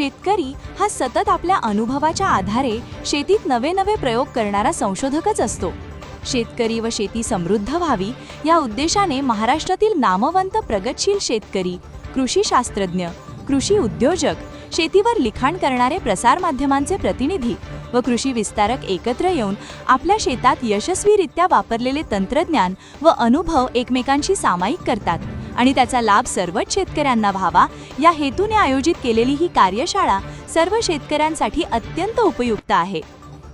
शेतकरी हा सतत आपल्या अनुभवाच्या आधारे शेतीत नवे नवे प्रयोग करणारा संशोधकच असतो. शेतकरी व शेती समृद्ध व्हावी या उद्देशाने महाराष्ट्रातील नामवंत प्रगतशील शेतकरी कृषी शास्त्रज्ञ कृषी उद्योजक शेतीवर लिखाण करणारे प्रसारमाध्यमांचे प्रतिनिधी व कृषी विस्तारक एकत्र येऊन आपल्या शेतात यशस्वीरित्या वापरलेले तंत्रज्ञान व अनुभव एकमेकांशी सामायिक करतात. आणि त्याचा लाभ सर्वच शेतकऱ्यांना व्हावा. या हेतूने आयोजित केलेली ही कार्यशाळा सर्व शेतकऱ्यांसाठी अत्यंत उपयुक्त आहे.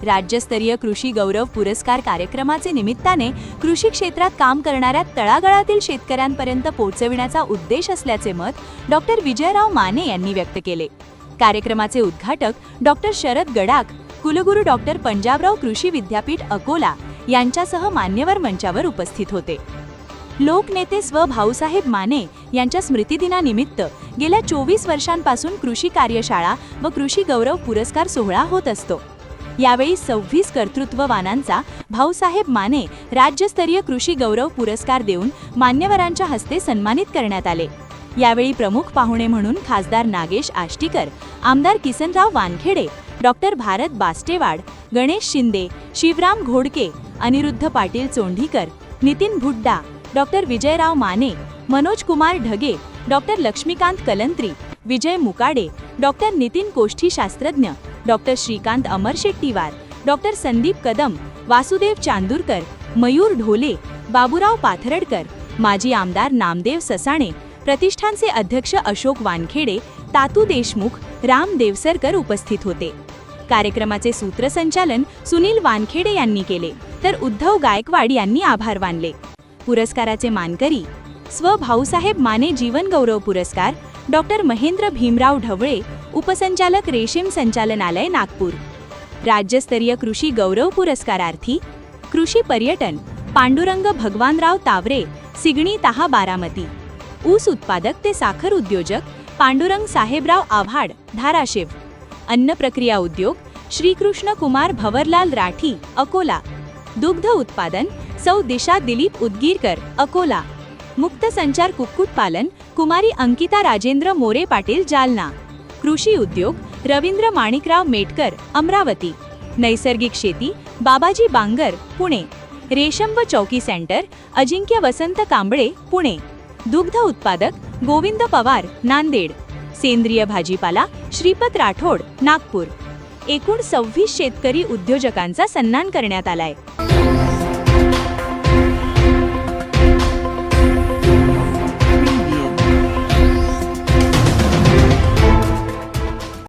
राज्यस्तरीय कृषी गौरव पुरस्कार कार्यक्रमाचे निमित्ताने कृषी क्षेत्रात काम करणाऱ्या तळागाळातील शेतकऱ्यांपर्यंत पोहोचविण्याचा उद्देश असल्याचे मत डॉक्टर विजयराव माने यांनी व्यक्त केले. कार्यक्रमाचे उद्घाटक डॉक्टर शरद गडाख कुलगुरू डॉक्टर पंजाबराव कृषी विद्यापीठ अकोला यांच्यासह मान्यवर मंचावर उपस्थित होते. लोकनेते स्व भाऊसाहेब माने यांच्या स्मृतिदिनानिमित्त गेल्या चोवीस वर्षांपासून कृषी कार्यशाळा व कृषी गौरव पुरस्कार सोहळा होत असतो. यावेळी सव्वीस कर्तृत्ववानांचा भाऊसाहेब माने राज्यस्तरीय कृषी गौरव पुरस्कार देऊन मान्यवरांच्या हस्ते सन्मानित करण्यात आले. यावेळी प्रमुख पाहुणे म्हणून खासदार नागेश आष्टीकर आमदार Kisanrao Wankhede doctor Bharat Bastewad Ganesh Shinde Shivram Ghodke Aniruddha Patil Chondhikar Nitin Bhudda doctor Vijayrao Mane Manoj Kumar Dhage doctor Laxmikant Kalantri Vijay Mukade doctor Nitin Koshthi शास्त्रज्ञ डॉक्टर श्रीकांत अमर शेट्टीवार डॉक्टर संदीप कदम वासुदेव चांदूरकर मयूर ढोले बाबूराव पाथरडकर माजी आमदार नामदेव ससाणे प्रतिष्ठानचे अध्यक्ष अशोक वानखेडे तातू देशमुख राम देवसरकर उपस्थित होते. कार्यक्रमाचे सूत्रसंचालन सुनील वानखेडे यांनी केले. तर उद्धव गायकवाड यांनी आभार मानले. पुरस्काराचे मानकरी स्व भाऊसाहेब माने जीवनगौरव पुरस्कार डॉक्टर महेंद्र भीमराव ढवळे उपसंचालक रेशीम संचालनालय नागपूर. राज्यस्तरीय कृषी गौरव पुरस्कारार्थी कृषी पर्यटन पांडुरंग भगवानराव तावरे सिगणी तहा बारामती. ऊस उत्पादक ते साखर उद्योजक पांडुरंग साहेबराव आव्हाड धाराशिव. अन्न प्रक्रिया उद्योग श्रीकृष्ण कुमार भवरलाल राठी अकोला. दुग्ध उत्पादन सौ दिशा दिलीप उदगीरकर अकोला. मुक्त संचार कुक्कुटपालन कुमारी अंकिता राजेंद्र मोरे पाटील जालना. कृषी उद्योग रवींद्र माणिकराव मेटकर अमरावती. नैसर्गिक शेती बाबाजी बांगर पुणे. रेशम व चौकी सेंटर अजिंक्य वसंत कांबळे पुणे. दुग्ध उत्पादक गोविंद पवार नांदेड. सेंद्रिय भाजीपाला श्रीपत राठोड नागपूर. एकूण सव्वीस शेतकरी उद्योजकांचा सन्मान करण्यात आलाय.